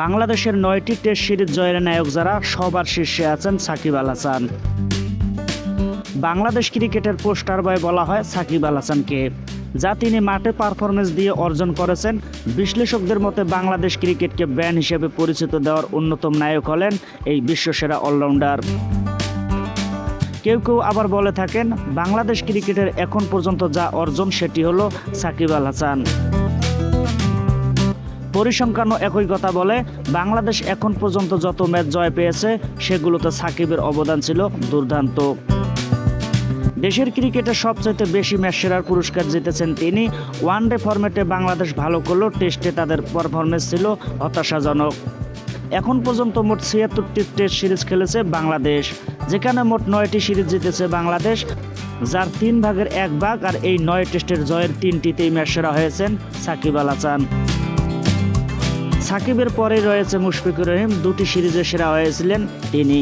বাংলাদেশের নয়টি test series জয়ের নায়ক যারা, সবার শীর্ষে আছেন সাকিব আল হাসান বাংলাদেশ ক্রিকেটের পোস্টার বয় বলা হয় সাকিব আল হাসানকে যা তিনি মাঠে পারফরমেন্স দিয়ে অর্জন করেছেন। বিশ্লেষকদের মতে, বাংলাদেশ ক্রিকেটকে ব্যান্ড হিসেবে পরিচিত দেওয়ার অন্যতম নায়ক হলেন এই বিশ্বসেরা অলরাউন্ডার। কেউ কেউ আবার বলে থাকেন, বাংলাদেশ ক্রিকেটের এখন পর্যন্ত যা অর্জন, সেটি হলো সাকিব আল হাসান পরিসংখ্যানও একই কথা বলে, বাংলাদেশ এখন পর্যন্ত যত ম্যাচ জয় পেয়েছে, সেগুলোতে সাকিবের অবদান ছিল দুর্দান্ত। দেশের ক্রিকেটে সবচাইতে বেশি ম্যাচ সেরার পুরস্কার জিতেছেন তিনি। ওয়ানডে ফরম্যাটে বাংলাদেশ ভালো করলেও টেস্টে তাদের পারফরমেন্স ছিল হতাশাজনক। এখন পর্যন্ত মোট ছিয়াত্তরটি টেস্ট সিরিজ খেলেছে বাংলাদেশ, যেখানে মোট নয়টি সিরিজ জিতেছে বাংলাদেশ, যার তিন ভাগের এক ভাগ আর এই নয় টেস্টের জয়ের তিনটিতেই ম্যাচ সেরা হয়েছেন সাকিব আল হাসান। সাকিবের পরে রয়েছে মুশফিকুর রহিম দুটি সিরিজে সেরা হয়েছিলেন তিনি।